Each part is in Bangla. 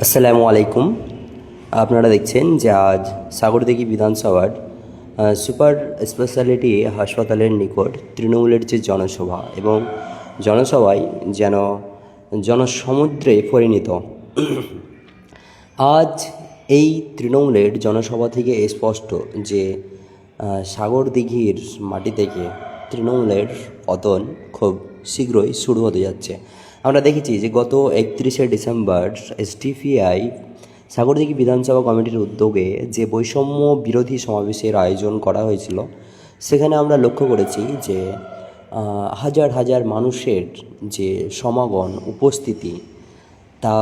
আসসালামু আলাইকুম। আপনারা দেখছেন যে আজ সাগরদিঘি বিধানসভার সুপার স্পেশালিটি হাসপাতালের নিকট তৃণমূলের যে জনসভা এবং জনসভায় যেন জনসমুদ্রে পরিণত। আজ এই তৃণমূলের জনসভা থেকে স্পষ্ট যে আহ, সাগরদিঘির মাটি থেকে তৃণমূলের পতন খুব শীঘ্রই শুরু হতে যাচ্ছে। আমরা দেখেছি যে গত একত্রিশে ডিসেম্বর এসটিপিআই সাগরদিঘি বিধানসভা কমিটির উদ্যোগে যে বৈষম্য বিরোধী সমাবেশের আয়োজন করা হয়েছিল, সেখানে আমরা লক্ষ্য করেছি যে হাজার হাজার মানুষের যে সমাগম উপস্থিতি, তা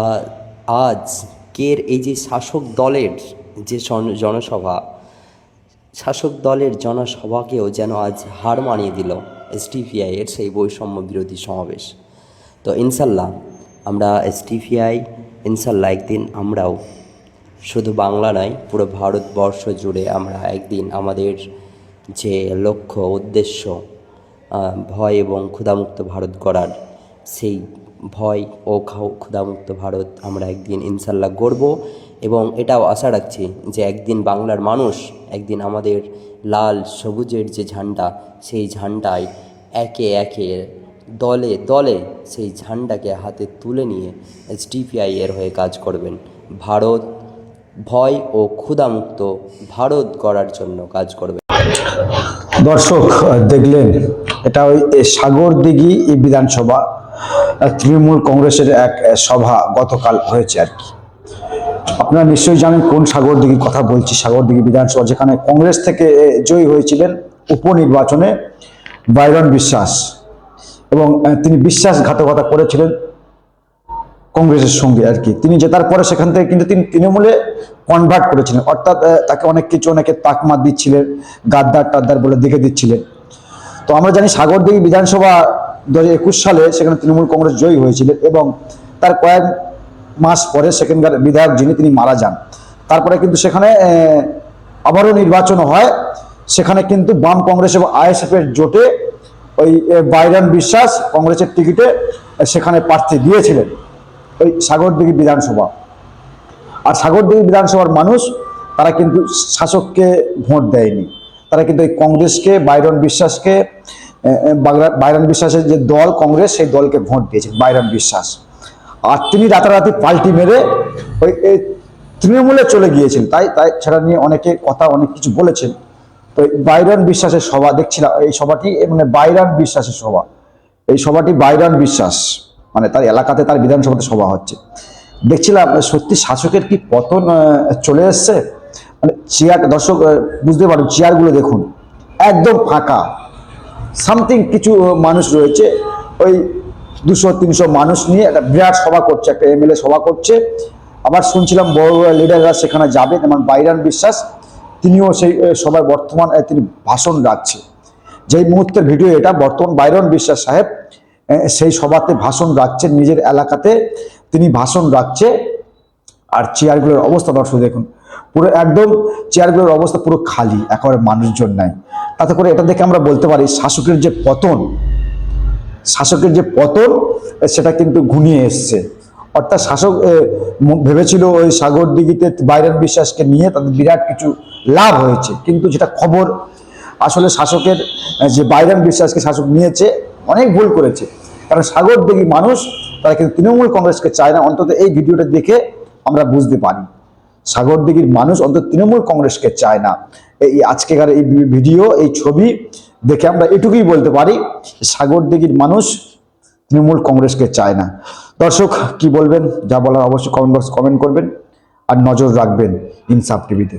আজকের এই যে শাসক দলের যে জনসভা, শাসক দলের জনসভাকেও যেন আজ হার মানিয়ে দিল এসটিপিআই এর সেই বৈষম্য বিরোধী সমাবেশ। তো ইনশাল্লাহ আমরা এসটিপিআই ইনশাল্লাহ একদিন আমরাও শুধু বাংলা নয়, পুরো ভারতবর্ষ জুড়ে আমরা একদিন আমাদের যে লক্ষ্য, উদ্দেশ্য ভয় এবং ক্ষুধামুক্ত ভারত গড়ার সেই ভয় ও ক্ষুধামুক্ত ভারত আমরা একদিন ইনশাল্লাহ গড়ব এবং এটাও আশা রাখছি যে একদিন বাংলার মানুষ, একদিন আমাদের লাল সবুজের যে ঝান্ডা, সেই ঝান্ডায় একে একে দলে দলে সেই ঝান্ডাকে হাতে তুলে নিয়ে এসডিপিআই এর হয়ে কাজ করবেন। ভারত ভয় ও ক্ষুধামুক্ত ভারত গড়ার জন্য কাজ করবেন দর্শক দেখলেন এটা ওই এ, সাগরদিঘি এই বিধানসভা তৃণমূল কংগ্রেসের এক সভা গতকাল হয়েছে আর কি। আপনারা নিশ্চয়ই জানেন কোন সাগরদিঘির কথা বলছি। সাগরদিঘি বিধানসভা যেখানে কংগ্রেস থেকে জয়ী হয়েছিলেন উপনির্বাচনে বাইরন বিশ্বাস। এবং তিনি বিশ্বাসঘাতকতা করেছিলেন কংগ্রেসের সঙ্গে আর কি। তিনি জেতার পরে সেখান থেকে কিন্তু তিনি তৃণমূলে কনভার্ট করেছিলেন। অর্থাৎ তাকে অনেক কিছু অনেকে তাকমা দিচ্ছিলেন, গাদ্দার টাদ্দার বলে দেখে দিচ্ছিলেন। তো আমরা জানি সাগরদিঘি বিধানসভা দু হাজার একুশ সালে সেখানে তৃণমূল কংগ্রেস জয়ী হয়েছিলেন এবং তার কয়েক মাস পরে সেখানকার বিধায়ক যিনি, তিনি মারা যান। তারপরে কিন্তু সেখানে আবারও নির্বাচন হয়। সেখানে কিন্তু বাম কংগ্রেস এবং আইএসএফ এর জোটে ওই বাইরান বিশ্বাস কংগ্রেসের টিকিটে সেখানে প্রার্থী দিয়েছিলেন ওই সাগরদিঘি বিধানসভা। আর সাগরদিঘি বিধানসভার মানুষ, তারা কিন্তু শাসককে ভোট দেয়নি। তারা কিন্তু এই কংগ্রেসকে, বাইরন বিশ্বাসকে বাইরন বিশ্বাসের যে দল, কংগ্রেস সেই দলকে ভোট দিয়েছে, বাইরন বিশ্বাস। আর তিনি রাতারাতি পাল্টি মেরে ওই তৃণমূলে চলে গিয়েছেন। তাই তাই সেটা নিয়ে অনেকে কথা, অনেক কিছু বলেছেন। তো বাইরন বিশ্বাসের সভা দেখছিলাম এই সভাটি মানে বাইরান বিশ্বাসের সভা। এই সভাটি বাইরান বিশ্বাস মানে তার এলাকাতে, তার বিধানসভাতে সভা হচ্ছে। দেখছিলাম সত্যি শাসকের কি পতন চলে এসছে? মানে চেয়ার, দর্শক বুঝতে পারুন, চেয়ারগুলো দেখুন, একদম ফাঁকা। সামথিং কিছু মানুষ রয়েছে, ওই দুশো, তিনশো মানুষ নিয়ে একটা বিরাট সভা করছে, একটা এমএলএ সভা করছে। আবার শুনছিলাম বড় বড় লিডাররা সেখানে যাবে যেমন বাইরান বিশ্বাস তিনিও সেই সবাই বর্তমান তিনি ভাষণ রাখছে। যেই মুহূর্তের ভিডিও এটা, বর্তমান বাইরন বিশ্বাস সাহেব সেই সভাতে ভাষণ রাখছেন নিজের এলাকাতে। তিনি ভাষণ রাখছে আর চেয়ারগুলোর অবস্থা দর্শক দেখুন, পুরো একদম চেয়ারগুলোর অবস্থা পুরো খালি, একেবারে মানুষজন নাই। তাতে করে এটা দেখে আমরা বলতে পারি, শাসকের যে পতন, শাসকের যে পতন সেটা কিন্তু ঘুনিয়ে এসছে। অর্থাৎ শাসক ভেবেছিল ওই সাগর দিঘিতে বাইরের বিশ্বাসকে নিয়ে তাদের বিরাট কিছু লাভ হয়েছে। কিন্তু যেটা খবর, আসলে শাসকের যে বাইরান বিশ্বাসকে শাসক নিয়েছে, অনেক ভুল করেছে। কারণ সাগর দিঘি মানুষ, তারা কিন্তু তৃণমূল কংগ্রেসকে চায় না, অন্তত এই ভিডিওটা দেখে আমরা বুঝতে পারি। সাগর সাগরদিঘির মানুষ অন্তত তৃণমূল কংগ্রেসকে চায় না। এই আজকেকার এই ভিডিও, এই ছবি দেখে আমরা এটুকুই বলতে পারি সাগরদিঘির মানুষ তৃণমূল কংগ্রেসকে চায় না। দর্শক, কি বলবেন? যা বলার অবশ্যই কমেন্ট বক্স কমেন্ট করবেন আর নজর রাখবেন ইনসাফ টিভিতে।